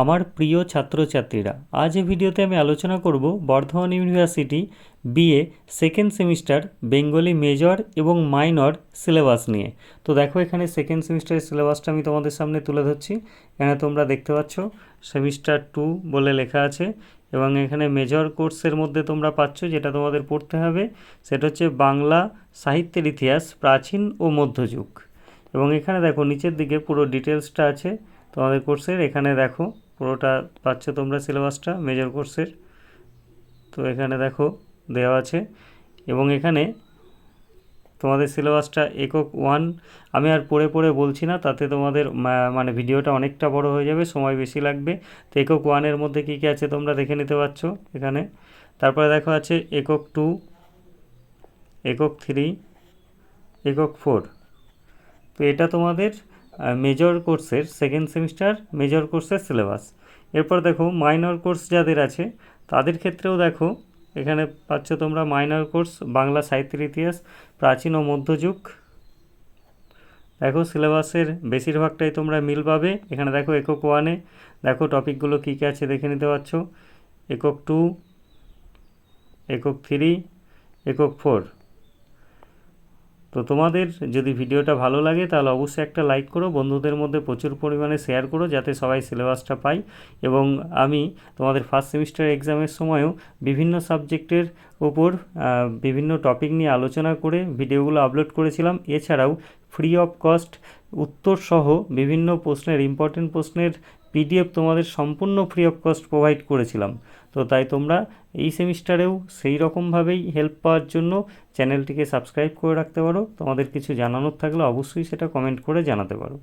আমার প্রিয় ছাত্রছাত্রীরা, আজ এই ভিডিওতে আমি আলোচনা করব Bardhaman university BA second semester, Bengali major এবং মাইনর সিলেবাস নিয়ে। তো দেখো এখানে সেকেন্ড সেমিস্টারের সিলেবাসটা আমি তোমাদের সামনে তুলে ধরছি। এখানে তোমরা দেখতে পাচ্ছ, সেমিস্টার টু বলে লেখা আছে এবং এখানে মেজর কোর্সের মধ্যে তোমরা পাচ্ছ যেটা তোমাদের পড়তে হবে, সেটা হচ্ছে বাংলা সাহিত্যের ইতিহাস, প্রাচীন ও মধ্যযুগ। এবং এখানে দেখো নিচের দিকে পুরো ডিটেলসটা আছে তোমাদের কোর্সের, এখানে দেখো পুরোটা পাচ্ছ তোমরা সিলেবাসটা মেজর কোর্সের তো এখানে দেখো, দেওয়া আছে। এবং এখানে তোমাদের সিলেবাসটা একক ওয়ান আমি আর পড়ে পড়ে বলছি না, তাতে তোমাদের মানে ভিডিওটা অনেকটা বড় হয়ে যাবে, সময় বেশি লাগবে। তো একক ওয়ানের মধ্যে কী কী আছে তোমরা দেখে নিতে পারছ এখানে। তারপরে দেখো আছে একক টু একক থ্রি একক ফোর তো এটা তোমাদের মেজর কোর্সের সেকেন্ড সেমিস্টার মেজর কোর্সের সিলেবাস এরপর দেখো মাইনর কোর্স যাদের আছে, তাদের ক্ষেত্রেও দেখো, এখানে পাচ্ছ তোমরা মাইনর কোর্স বাংলা সাহিত্যের ইতিহাস, প্রাচীন ও মধ্যযুগ। দেখো সিলেবাসের বেশিরভাগটাই তোমরা মিল পাবে। এখানে দেখো, একক ওয়ানে দেখো টপিকগুলো কী কী আছে দেখে নিতে পারছ। একক টু একক থ্রি একক ফোর তো তোমাদের যদি ভিডিওটা ভালো লাগে, তাহলে অবশ্যই একটা লাইক করো, বন্ধুদের মধ্যে প্রচুর পরিমাণে শেয়ার করো, যাতে সবাই সিলেবাসটা পায়। এবং আমি তোমাদের ফার্স্ট সেমিস্টার এক্সামের সময়ও বিভিন্ন সাবজেক্টের ওপর বিভিন্ন টপিক নিয়ে আলোচনা করে ভিডিওগুলো আপলোড করেছিলাম। এছাড়াও ফ্রি অফ কস্ট উত্তরসহ বিভিন্ন প্রশ্নের ইম্পর্টেন্ট প্রশ্নের পিডিএফ তোমাদের সম্পূর্ণ ফ্রি অফ কস্ট প্রোভাইড করেছিলাম। তো তাই তোমরা এই সেমিস্টারেও সেই রকমভাবেই হেল্প পাওয়ার জন্য চ্যানেলটিকে সাবস্ক্রাইব করে রাখতে পারো। তোমাদের কিছু জানানোর থাকলে অবশ্যই সেটা কমেন্ট করে জানাতে পারো।